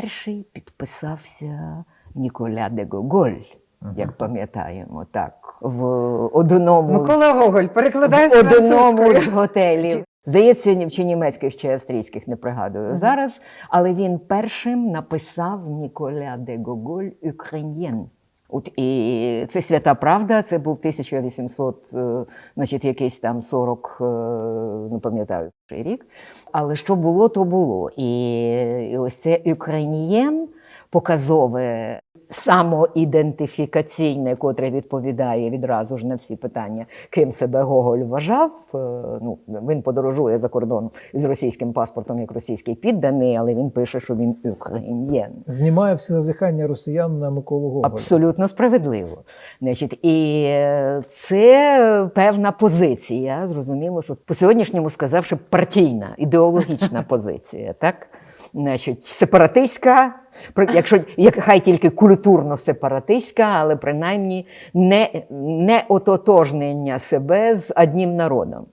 перший підписався Ніколя де Гоголь, як пам'ятаємо, так, в одному Микола з, Гоголь, перекладає в з одному з готелів. Здається, ні- чи німецьких, чи австрійських, не пригадую зараз. Але він першим написав Ніколя де Гоголь Україн'єн. От і це свята правда. Це був 1800, е, значить, якийсь там 40, е, не пам'ятаю цей рік. Але що було, то було. І, і ось це Українієн показове самоідентифікаційне, котре відповідає відразу ж на всі питання, ким себе Гоголь вважав. Е, Ну, він подорожує за кордон з російським паспортом як російський підданий, але він пише, що він україн'єн. Знімає всі зазіхання росіян на Миколу Гоголя. Абсолютно справедливо. Значить, і е, це певна позиція. Зрозуміло, що по сьогоднішньому сказав, що партійна, ідеологічна позиція, так? Значить, сепаратистська, якщо як хай тільки культурно сепаратистська, але принаймні не, не ототожнення себе з одним народом.